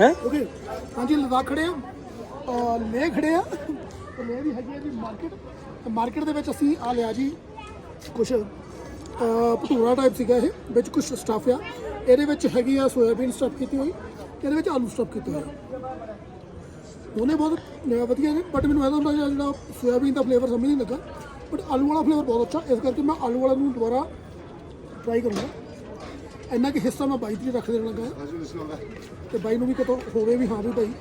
ਹੈ? ਓਕੇ ਹਾਂਜੀ ਲਦਾਖ ਖੜੇ ਆ ਅਹ ਲੇਹ ਖੜੇ ਆ ਤੇ ਲੇਹ ਵੀ ਹੈਗੀ ਆ ਜੀ ਮਾਰਕੀਟ ਤੇ ਮਾਰਕੀਟ ਦੇ ਵਿੱਚ ਅਸੀਂ ਆ ਲਿਆ ਜੀ ਕੁਝ ਭਟੂਰਾ ਟਾਈਪ ਸੀਗਾ ਇਹ ਵਿੱਚ ਕੁਛ ਸਟਫ ਆ। ਇਹਦੇ ਵਿੱਚ ਹੈਗੀ ਆ ਸੋਇਆਬੀਨ ਸਟਫ ਕੀਤੀ ਹੋਈ ਤੇ ਇਹਦੇ ਵਿੱਚ ਆਲੂ ਸਟਫ ਕੀਤੇ ਹੋਏ ਆ। ਦੋਨੇ ਬਹੁਤ ਅਹ, ਵਧੀਆ ਨੇ ਬਟ ਮੈਨੂੰ ਇਹਦਾ ਹੁੰਦਾ ਜਿਹੜਾ ਸੋਇਆਬੀਨ ਦਾ ਫਲੇਵਰ ਸਮਝ ਨਹੀਂ ਲੱਗਾ ਬਟ ਆਲੂ ਵਾਲਾ ਫਲੇਵਰ ਬਹੁਤ ਅੱਛਾ। ਇਸ ਕਰਕੇ ਮੈਂ ਆਲੂ ਵਾਲਾ ਨੂੰ ਦੁਬਾਰਾ ਟਰਾਈ ਕਰੂੰਗਾ। ਇੰਨਾ ਕਿ ਹਿੱਸਾ ਮੈਂ ਬਾਈ ਦੀ ਰੱਖ ਦੇਣ ਲੱਗਾ। ਤੇ ਬਾਈ ਨੂੰ ਵੀ ਕਿਤੋਂ ਹੋਵੇ ਵੀ ਹਾਂ ਵੀ ਭਾਈ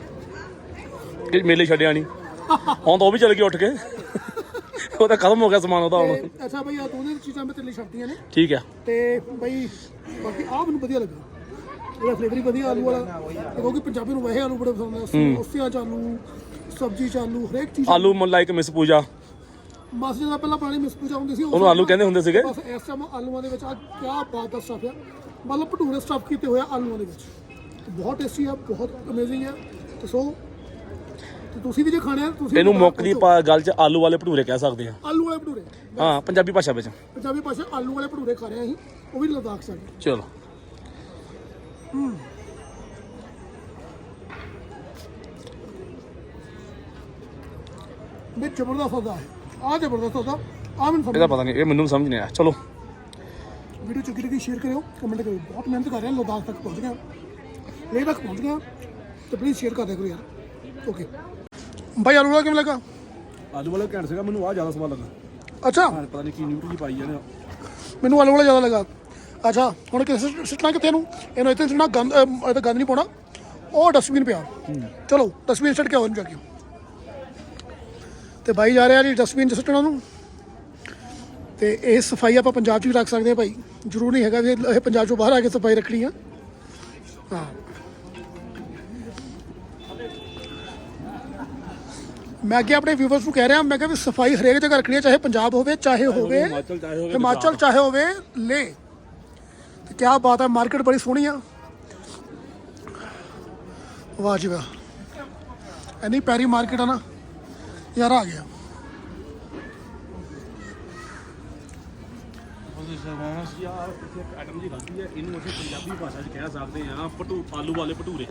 ਇਹ ਮੇਲੇ ਛੱਡਿਆ ਨਹੀਂ ਹੁਣ ਤਾਂ ਉਹ ਵੀ ਚੱਲ ਗਿਆ ਉੱਠ ਕੇ। ਉਹ ਤਾਂ ਖਤਮ ਹੋ ਗਿਆ ਸਮਾਨ ਉਹਦਾ ਹੁਣ। ਤੇ ਅੱਛਾ ਭਾਈ ਆ ਦੋਨੇ ਚੀਜ਼ਾਂ ਮੈਂ ਤੇਰੇ ਲਈ ਛੱਡਤੀਆਂ ਨੇ। ਠੀਕ ਆ। ਤੇ ਭਾਈ ਬਾਕੀ ਆ ਮੈਨੂੰ ਵਧੀਆ ਲੱਗਾ। ਇਹਦਾ ਫਲੇਵਰ ਹੀ ਵਧੀਆ ਆਲੂ ਵਾਲਾ। ਤੇ ਕਿਉਂਕਿ ਪੰਜਾਬੀ ਨੂੰ ਵੈਸੇ ਆਲੂ ਬੜੇ ਪਸੰਦ ਆ। ਉਸਿਆਂ ਚ ਆਲੂ ਸਬਜ਼ੀ ਚ ਆਲੂ ਹਰੇਕ ਚੀਜ਼ ਆਲੂ ਲਾਈਕ ਮਿਸ ਪੂਜਾ। ਮਾਸ ਜਿਹਦਾ ਪਹਿਲਾਂ ਪਾਣੀ ਮਿਸ ਪੂਜਾ ਹੁੰਦੀ ਸੀ ਉਹਨੂੰ ਆਲੂ ਕਹਿੰਦੇ ਹੁੰਦੇ ਸੀਗੇ। ਬਸ ਇਸ ਟਾਈਮ ਆਲੂਆਂ ਦੇ ਵਿੱਚ ਆ ਕਿਆ ਬਾਤ ਦਾ ਸਟਫ ਆ। ਮਤਲਬ ਭਟੂਰੇ ਸਟਫ ਕੀਤੇ ਹੋਏ ਆ ਆਲੂਆਂ ਦੇ ਵਿੱਚ। ਬਹੁਤ ਟੇਸਟੀ ਆ ਬਹੁਤ ਅਮੇਜ਼ਿੰਗ ਆ। ਤੇ ਸੋ ਤੇ ਤੁਸੀਂ ਵੀ ਜੇ ਖਾਣੇ ਆ ਤੁਸੀਂ ਇਹਨੂੰ ਮੁੱਕ ਦੀ ਪਾ- ਗੱਲ 'ਚ ਆਲੂ ਵਾਲੇ ਭਟੂਰੇ ਕਹਿ ਸਕਦੇ ਆ। ਆਲੂ ਵਾਲੇ ਭਟੂਰੇ। ਹਾਂ ਪੰਜਾਬੀ ਭਾਸ਼ਾ ਵਿੱਚ। ਪੰਜਾਬੀ ਭਾਸ਼ਾ ਆਲੂ ਵਾਲੇ ਭਟੂਰੇ ਖਾ ਰਹੇ ਆ ਅਸੀਂ। ਉਹ ਵੀ ਲਦਾਖ ਸਾਡੇ ਚਲੋ। ਵੀ ਜ਼ਬਰਦਸਤ ਸੌਦਾ ਹੈ। ਆ ਜ਼ਬਰਦਸਤ ਸੌਦਾ। ਆ ਮੈਨੂੰ ਸਮਝ ਇਹਦਾ ਪਤਾ ਨਹੀਂ ਇਹ ਮੈਨੂੰ ਸਮਝ ਨਹੀਂ ਆਇਆ। ਚਲੋ। ਵੀਡੀਓ ਚੰਗੀ ਲੱਗੀ ਸ਼ੇਅਰ ਕਰਿਓ ਕਮੈਂਟ ਕਰਿਓ। ਬਹੁਤ ਮਿਹਨਤ ਕਰ ਰਹੇ ਹਾਂ ਲਦਾਖ ਤੱਕ ਪਹੁੰਚ ਗਿਆ ਲੇਹ ਤੱਕ ਪਹੁੰਚ ਗਿਆ ਤੇ ਪਲੀਜ਼ ਸ਼ੇਅਰ ਕਰ ਦਿਆ ਕਰੋ ਯਾਰ। ਓਕੇ ਭਾਈ ਆਲੂ ਵਾਲਾ ਕਿਵੇਂ ਲੱਗਾ? ਆਲੂ ਵਾਲਾ ਘੈਂਟ ਸੀਗਾ ਮੈਨੂੰ ਆ ਜ਼ਿਆਦਾ ਸਵਾਦ ਲੱਗਾ। ਅੱਛਾ। ਹਾਂ ਪਤਾ ਨਹੀਂ ਕੀ ਨਿਊਟਰੀ ਪਾਈ ਜਾਂਦੇ ਮੈਨੂੰ ਆਲੂ ਵਾਲਾ ਜ਼ਿਆਦਾ ਲੱਗਾ। ਅੱਛਾ ਹੁਣ ਕਿਸ ਸਿੱਟਣਾ ਕਿੱਥੇ ਨੂੰ ਇਹਨੂੰ ਇੱਥੇ ਸਿੱਟਣਾ ਗੰਦ ਇਹ ਤਾਂ ਗੰਦ ਨਹੀਂ ਪਾਉਣਾ। ਉਹ ਡਸਟਬਿਨ ਪਿਆ। ਚਲੋ ਡਸਟਬਿਨ ਸਿੱਟ ਕੇ ਇਹਨੂੰ ਜਾ ਕੇ। ਤੇ ਬਾਈ ਜਾ ਰਿਹਾ ਜੀ ਡਸਟਬਿਨ ਚ ਸਿੱਟਣਾ ਨੂੰ ਤੇ ਇਹ ਸਫ਼ਾਈ ਆਪਾਂ ਪੰਜਾਬ 'ਚ ਵੀ ਰੱਖ ਸਕਦੇ ਹਾਂ ਭਾਈ। ਜ਼ਰੂਰ ਨਹੀਂ ਹੈਗਾ ਵੀ ਇਹ ਪੰਜਾਬ 'ਚੋਂ ਬਾਹਰ ਆ ਕੇ ਸਫ਼ਾਈ ਰੱਖਣੀ ਆ। ਹਾਂ। ਮੈਂ ਅੱਗੇ ਆਪਣੇ ਵਿਊਵਰਸ ਨੂੰ ਕਹਿ ਰਿਹਾ ਮੈਂ ਕਿਹਾ ਵੀ ਸਫ਼ਾਈ ਹਰੇਕ ਜਗ੍ਹਾ ਰੱਖਣੀ ਹੈ ਚਾਹੇ ਪੰਜਾਬ ਹੋਵੇ ਚਾਹੇ ਹੋਵੇ ਹਿਮਾਚਲ ਚਾਹੇ ਹੋਵੇ ਹਿਮਾਚਲ ਚਾਹੇ ਹੋਵੇ ਲੇ। ਤੇ ਕੀ ਬਾਤ ਹੈ ਮਾਰਕੀਟ ਬੜੀ ਸੋਹਣੀ ਆ। ਵਾਹ ਜੀ ਵਾਹ। ਐਨੀ ਪੈਰੀ ਮਾਰਕੀਟ ਆ ਨਾ ਯਾਰ ਆ ਗਿਆ। ਤੁਸੀਂ ਆਈਟਮ ਦੀ ਗਲਤੀ ਹੈ, ਇਹਨੂੰ ਅਸੀਂ ਪੰਜਾਬੀ ਭਾਸ਼ਾ 'ਚ ਕਹਿ ਸਕਦੇ ਹਾਂ, ਭਟੂ, ਆਲੂ ਵਾਲੇ ਭਟੂਰੇ।